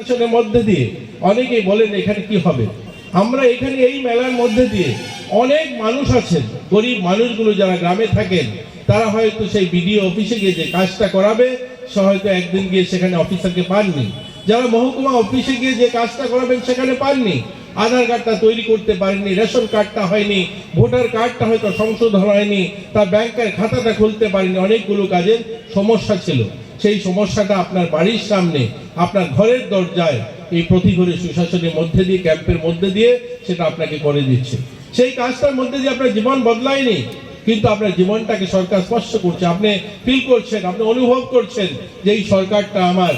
নির্বাচনের মধ্যে দিয়ে অনেকেই বলেন এখানে কি হবে। আমরা এখানে এই মেলার মধ্যে দিয়ে অনেক মানুষ আছেন, গরিব মানুষগুলো যারা গ্রামে থাকেন, তারা হয়তো সেই বিডিও অফিসে গিয়ে যে কাজটা করাবে, সে হয়তো একদিন গিয়ে সেখানে অফিসারকে পাননি। যারা মহকুমা অফিসে গিয়ে যে কাজটা করাবেন, সেখানে পাননি। আধার কার্ডটা তৈরি করতে পারেননি রেশন কার্ডটা হয়নি, ভোটার কার্ডটা হয়তো সংশোধন হয়নি তার ব্যাংকের খাতাটা খুলতে পারেনি, অনেকগুলো কাজের সমস্যা ছিল। সেই সমস্যাটা আপনার বাড়ির সামনে, আপনার ঘরের দরজায়, এই প্রতিঘরে সুশাসনের মধ্যে দিয়ে, ক্যাম্পের মধ্যে দিয়ে সেটা আপনাকে করে দিচ্ছে। সেই কাজটার মধ্যে দিয়ে আপনার জীবন বদলায়নি, কিন্তু আপনার জীবনটাকে সরকার স্পর্শ করছে। আপনি ফিল করছেন, আপনি অনুভব করছেন যে এই সরকারটা আমার।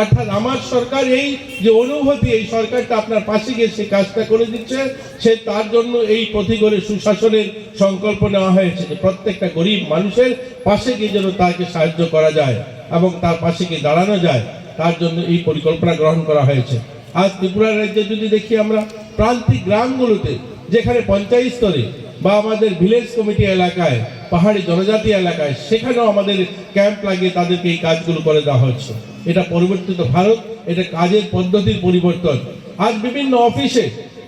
অর্থাৎ আমার সরকার এই যে অনুভূতি, এই সরকারটা আপনার পাশে গিয়ে সেই কাজটা করে দিচ্ছে, সে তার জন্য এই প্রতিগরে সুশাসনের সংকল্প নেওয়া হয়েছে যে প্রত্যেকটা গরিব মানুষের পাশে গিয়ে যেন তাকে সাহায্য করা যায়। এবং তার পাশে গিয়ে দাঁড়ানো যায়, তার জন্য এই পরিকল্পনা গ্রহণ করা হয়েছে। আজ ত্রিপুরা রাজ্যে যদি দেখি আমরা, প্রান্তিক গ্রামগুলোতে, যেখানে পঞ্চায়েত স্তরে বা আমাদের ভিলেজ কমিটি এলাকায়, পাহাড়ি জনজাতি এলাকায়, সেখানেও আমাদের ক্যাম্প লাগিয়ে তাদেরকে এই কাজগুলো করে দেওয়া হচ্ছে। এটা পরিবর্তিত ভারত, এটা কাজের পদ্ধতির পরিবর্তন। আজ বিভিন্ন অফিসে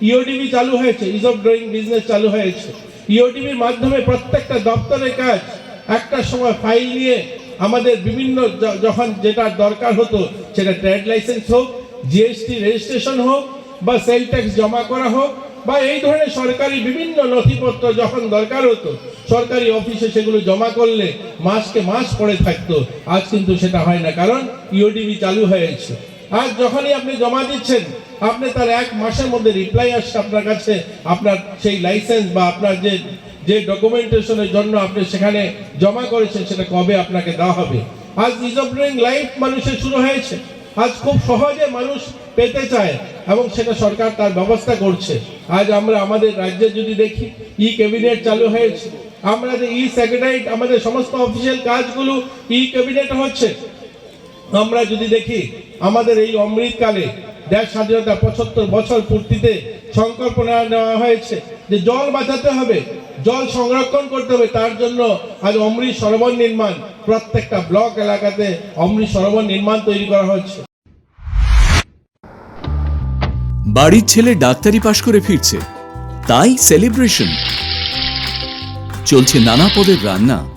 ইওডিবি চালু হয়েছে ইজ অফ ড্রয়িং বিজনেস চালু হয়েছে। ইওডিবির মাধ্যমে প্রত্যেকটা দপ্তরের কাজ, একটা সময় ফাইল নিয়ে আমাদের বিভিন্ন যখন যেটা দরকার হতো, সেটা ট্রেড লাইসেন্স হোক, জিএসটি রেজিস্ট্রেশন হোক, বা সেল ট্যাক্স জমা করা হোক, বা এই ধরনের সরকারি বিভিন্ন নথিপত্র যখন দরকার হতো, সরকারি অফিসে সেগুলো জমা করলে মাসকে মাস পড়ে থাকতো। আজ কিন্তু সেটা হয় না, কারণ ইওডিবি চালু হয়েছে। আজ যখনই আপনি জমা দিচ্ছেন, আপনি তার এক মাসের মধ্যে রিপ্লাই আসছে আপনার কাছে, আপনার সেই লাইসেন্স বা আপনার যে যে ডকুমেন্টেশনের জন্য আপনি সেখানে জমা করেছেন, সেটা কবে আপনাকে দেওয়া হবে? আজ ইজ অফ ডুইং লাইফ মানুষের শুরু হয়েছে। আজ খুব সহজে মানুষ পেতে চায় এবং সেটা সরকার তার ব্যবস্থা করছে। আজ আমরা আমাদের রাজ্যে যদি দেখি ই ক্যাবিনেট চালু হয়েছে। আমরা যে ই সেক্রেটারি আমাদের সমস্ত অফিসিয়াল কাজগুলো ই ক্যাবিনেট হচ্ছে। আমরা যদি দেখি, আমাদের এই অমৃতকালে দেশ স্বাধীনতা পঁচাত্তর বছর পূর্তিতে সংকল্প নেওয়া- নেওয়া হয়েছে যে জল বাঁচাতে হবে। জল সংরক্ষণ করতে হবে। তার জন্য আজ অমৃত সরোবর নির্মাণ, প্রত্যেকটা ব্লক এলাকাতে অমৃত সরোবর নির্মাণ তৈরি করা হচ্ছে। বাড়ির ছেলে ডাক্তারি পাশ করে ফিরছে। তাই সেলিব্রেশন। চলছে নানা পদের রান্না।